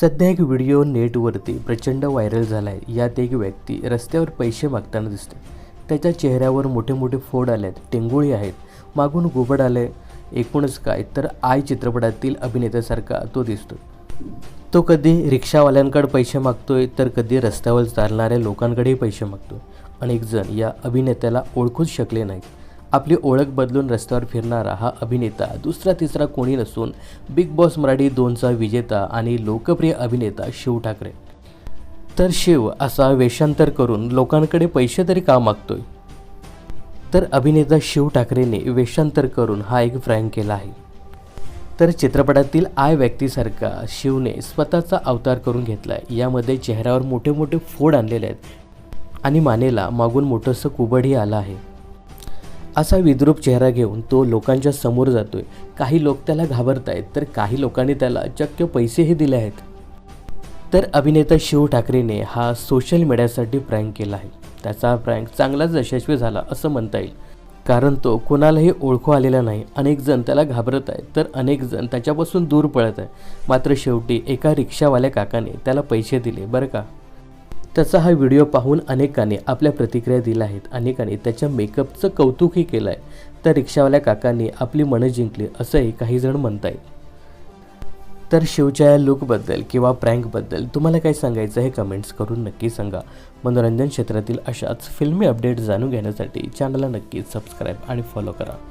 सध्या एक व्हिडिओ नेटवरती प्रचंड व्हायरल झाला आहे यात एक व्यक्ती रस्त्यावर पैसे मागताना दिसते त्याच्या चेहऱ्यावर मोठे मोठे फोड आले आहेत टेंगोळी आहेत. मागून घुबड आले एकूणच काय तर आय चित्रपटातील अभिनेत्यासारखा तो दिसतो तो कधी रिक्षावाल्यांकडे पैसे मागतोय तर कधी रस्त्यावर चालणाऱ्या लोकांकडेही पैसे मागतो अनेक जण या अभिनेत्याला ओळखूच शकले नाहीत. आपली ओळख बदलून रस्त्यावर फिरणारा हा अभिनेता दुसरा तिसरा कोणी नसून बिग बॉस मराठी दोनचा विजेता आणि लोकप्रिय अभिनेता शिव ठाकरे. तर शिव असा वेषांतर करून लोकांकडे पैसे तरी का मागतोय? तर अभिनेता शिव ठाकरेने वेषांतर करून हा एक फ्रँक केला आहे. तर चित्रपटातील आय व्यक्तीसारखा शिवने स्वतःचा अवतार करून घेतला आहे यामध्ये चेहऱ्यावर मोठे मोठे फोड आणलेले आहेत आणि मानेला मागून मोठंसं कुबडही आलं आहे. असा विद्रूप चेहरा घेऊन तो लोकांच्या समोर जातोय. काही लोक त्याला घाबरत आहेत तर काही लोकांनी त्याला चक्क पैसेही दिले आहेत. तर अभिनेता शिव ठाकरेने हा सोशल मीडियासाठी प्रँक केला आहे. त्याचा प्रँक चांगलाच यशस्वी झाला असं म्हणता येईल. कारण तो कोणालाही ओळखू आलेला नाही. अनेक जण त्याला घाबरत आहेत तर अनेक जण त्याच्यापासून दूर पळत आहे मात्र शेवटी एका रिक्षावाल्या काकाने त्याला पैसे दिले बरं का? त्याचा हा व्हिडिओ पाहून अनेकांनी आपल्या प्रतिक्रिया दिल्या आहेत. अनेकांनी त्याच्या मेकअपचं कौतुकही केलं आहे तर रिक्षावाल्या काकांनी आपली मनं जिंकली असंही काही जण म्हणतायत. तर शिवच्या या लुकबद्दल किंवा प्रँकबद्दल तुम्हाला काय सांगायचं हे कमेंट्स करून नक्की सांगा. मनोरंजन क्षेत्रातील अशाच फिल्मी अपडेट जाणून घेण्यासाठी चॅनलला नक्की सबस्क्राईब आणि फॉलो करा.